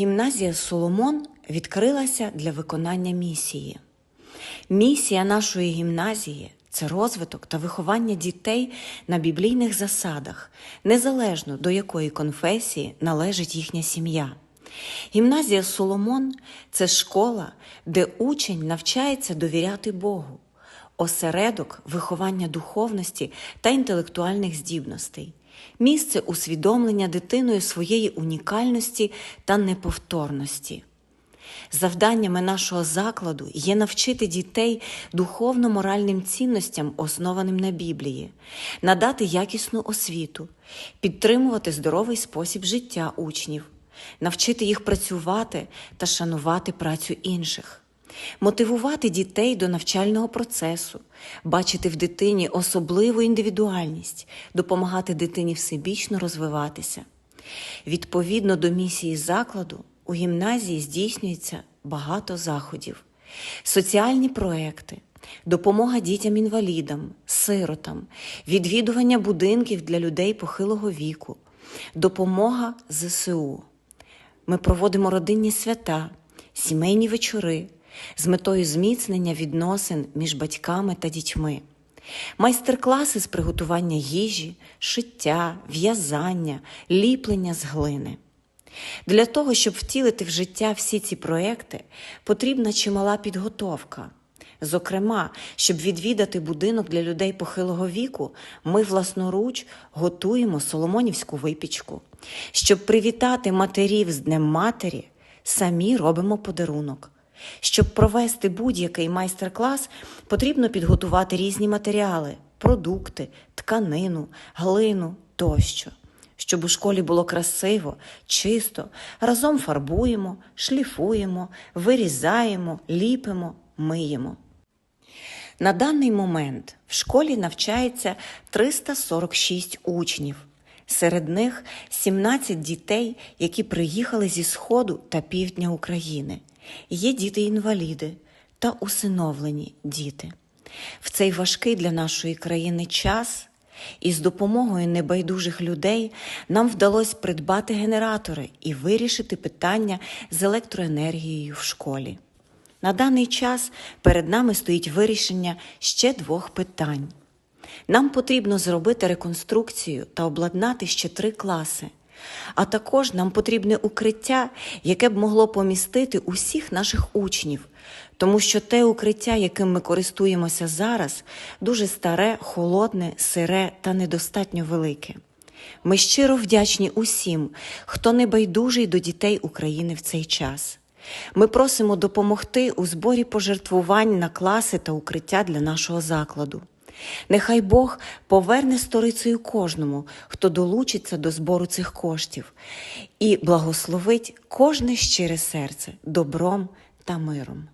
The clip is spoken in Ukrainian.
Гімназія Соломон відкрилася для виконання місії. Місія нашої гімназії це розвиток та виховання дітей на біблійних засадах, незалежно до якої конфесії належить їхня сім'я. Гімназія Соломон це школа, де учень навчається довіряти Богу, осередок виховання духовності та інтелектуальних здібностей, місце усвідомлення дитиною своєї унікальності та неповторності. Завданнями нашого закладу є навчити дітей духовно-моральним цінностям, основаним на Біблії, надати якісну освіту, підтримувати здоровий спосіб життя учнів, навчити їх працювати та шанувати працю інших, мотивувати дітей до навчального процесу, бачити в дитині особливу індивідуальність, допомагати дитині всебічно розвиватися. Відповідно до місії закладу, у гімназії здійснюється багато заходів, соціальні проекти, допомога дітям-інвалідам, сиротам, відвідування будинків для людей похилого віку, допомога ЗСУ. Ми проводимо родинні свята, сімейні вечори з метою зміцнення відносин між батьками та дітьми, майстер-класи з приготування їжі, шиття, в'язання, ліплення з глини. Для того, щоб втілити в життя всі ці проекти, потрібна чимала підготовка. Зокрема, щоб відвідати будинок для людей похилого віку, ми власноруч готуємо соломонівську випічку. Щоб привітати матерів з Днем Матері, самі робимо подарунок. Щоб провести будь-який майстер-клас, потрібно підготувати різні матеріали, продукти, тканину, глину тощо. Щоб у школі було красиво, чисто, разом фарбуємо, шліфуємо, вирізаємо, ліпимо, миємо. На даний момент в школі навчається 346 учнів. Серед них 17 дітей, які приїхали зі Сходу та півдня України. Є діти-інваліди та усиновлені діти. В цей важкий для нашої країни час і з допомогою небайдужих людей нам вдалося придбати генератори і вирішити питання з електроенергією в школі. На даний час перед нами стоїть вирішення ще двох питань. Нам потрібно зробити реконструкцію та обладнати ще три класи. А також нам потрібне укриття, яке б могло помістити усіх наших учнів, тому що те укриття, яким ми користуємося зараз, дуже старе, холодне, сире та недостатньо велике. Ми щиро вдячні усім, хто не байдужий до дітей України в цей час. Ми просимо допомогти у зборі пожертвувань на класи та укриття для нашого закладу. Нехай Бог поверне сторицею кожному, хто долучиться до збору цих коштів, і благословить кожне щире серце добром та миром.